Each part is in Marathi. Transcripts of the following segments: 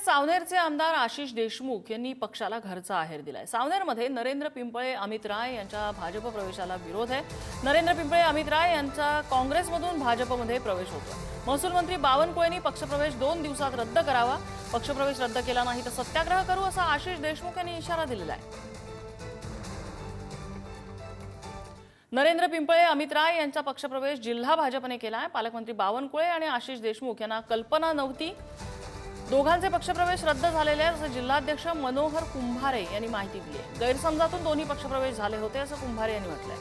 सावनेरचे आमदार आशिष देशमुख यांनी पक्षाला घरचा आहेर दिलाय. सावनेरमध्ये नरेंद्र पिंपळे अमित राय यांच्या भाजप प्रवेशाला विरोध आहे. नरेंद्र पिंपळे अमित राय यांचा काँग्रेसमधून भाजपमध्ये प्रवेश होतो महसूल मंत्री बावनकुळेंनी पक्षप्रवेश दोन दिवसात रद्द करावा. पक्षप्रवेश रद्द केला नाही तर सत्याग्रह करू असा आशिष देशमुख यांनी इशारा दिलेला आहे. नरेंद्र पिंपळे अमित राय यांचा पक्षप्रवेश जिल्हा भाजपने केला आहे पालकमंत्री बावनकुळे आणि आशिष देशमुख यांना कल्पना नव्हती. दोघांचे पक्षप्रवेश रद्द झालेले आहेत असं जिल्हाध्यक्ष मनोहर कुंभारे यांनी माहिती दिली आहे. गैरसमजातून दोन्ही पक्षप्रवेश झाले होते असं कुंभारे यांनी म्हटलंय.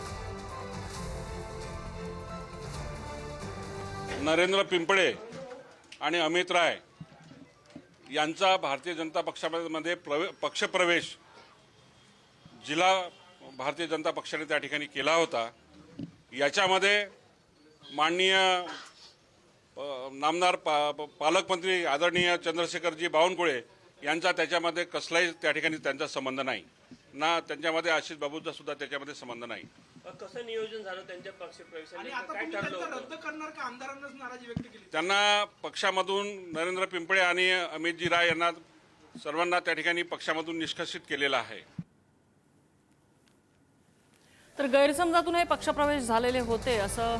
नरेंद्र पिंपळे आणि अमित राय यांचा भारतीय जनता पक्षामध्ये प्रवे पक्षप्रवेश जिल्हा भारतीय जनता पक्षाने त्या ठिकाणी केला होता. याच्यामध्ये माननीय नामदार पा पालकमंत्री आदरणीय चंद्रशेखरजी बावनकुळे यांचा त्याच्यामध्ये कसलाही त्या ठिकाणी त्यांचा संबंध नाही. ना त्यांच्यामध्ये आशिष बाबूचा सुद्धा त्याच्यामध्ये संबंध नाही. कसं नियोजन झालं त्यांच्या पक्ष आणि प्रवेशाने आता काय तुम्ही ठरलं त्यांचा होतं? रद्द करणार का? आमदारांनाच नाराजी व्यक्त केली. त्यांना पक्षामधून नरेंद्र पिंपळे आणि अमितजी राय यांना सर्वांना त्या ठिकाणी पक्षामधून निष्कासित केलेलं आहे. तर गैरसमजातून हे पक्षप्रवेश झालेले होते असं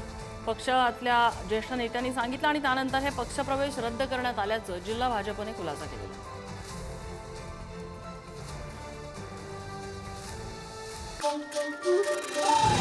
पक्षातल्या ज्येष्ठ नेत्यांनी सांगितलं आणि त्यानंतर हे पक्षप्रवेश रद्द करण्यात आल्याचं जिल्हा भाजपने खुलासा केलेला you.